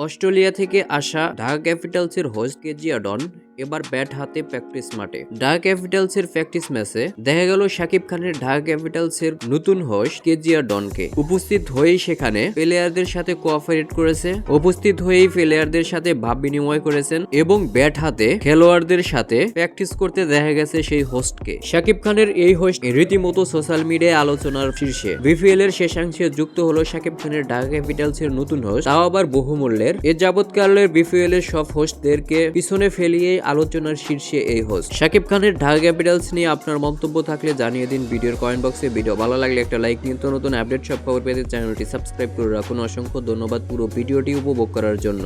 Australia থেকে আসা ঢাকা ক্যাপিটালসের হোস্ট কেজিয়া ডন এবার ব্যাট হাতে প্র্যাকটিস মাঠে। ঢাকা ক্যাপিটালসের প্র্যাকটিস ম্যাচে দেখা গেল শাকিব খানের ঢাকা ক্যাপিটালসের নতুন হোস্ট কেজিয়া ডনকে। উপস্থিত হয়েই সেখানে প্লেয়ারদের সাথে কোঅপারেট করেছে, উপস্থিত হয়েই প্লেয়ারদের সাথে ভাব বিনিময় করেছেন এবং ব্যাট হাতে খেলোয়াড়দের সাথে প্র্যাকটিস করতে দেখা গেছে সেই হোস্টকে। শাকিব খানের এই হোস্ট রীতিমতো সোশ্যাল মিডিয়ায় আলোচনার শীর্ষে। বিপিএল এর শেষাংশে যুক্ত হলো শাকিব খানের ঢাকা ক্যাপিটালস এর নতুন হোস্ট। তাও আবার বহুমূল্যের। এ যাবৎকালের বিপিএল এর সব হোস্টদেরকে পিছনে ফেলিয়ে আলোচনার শীর্ষে এই হোস্ট শাকিব খানের ঢাকা ক্যাপিটালস নিয়ে আপনার মন্তব্য থাকলে জানিয়ে দিন ভিডিওর কমেন্ট বক্সে ভিডিও ভালো লাগলে একটা লাইক নিত্য নতুন আপডেট সব খবর পেতে চ্যানেলটি সাবস্ক্রাইব করে রাখুন। অসংখ্য ধন্যবাদ পুরো ভিডিওটি উপভোগ করার জন্য।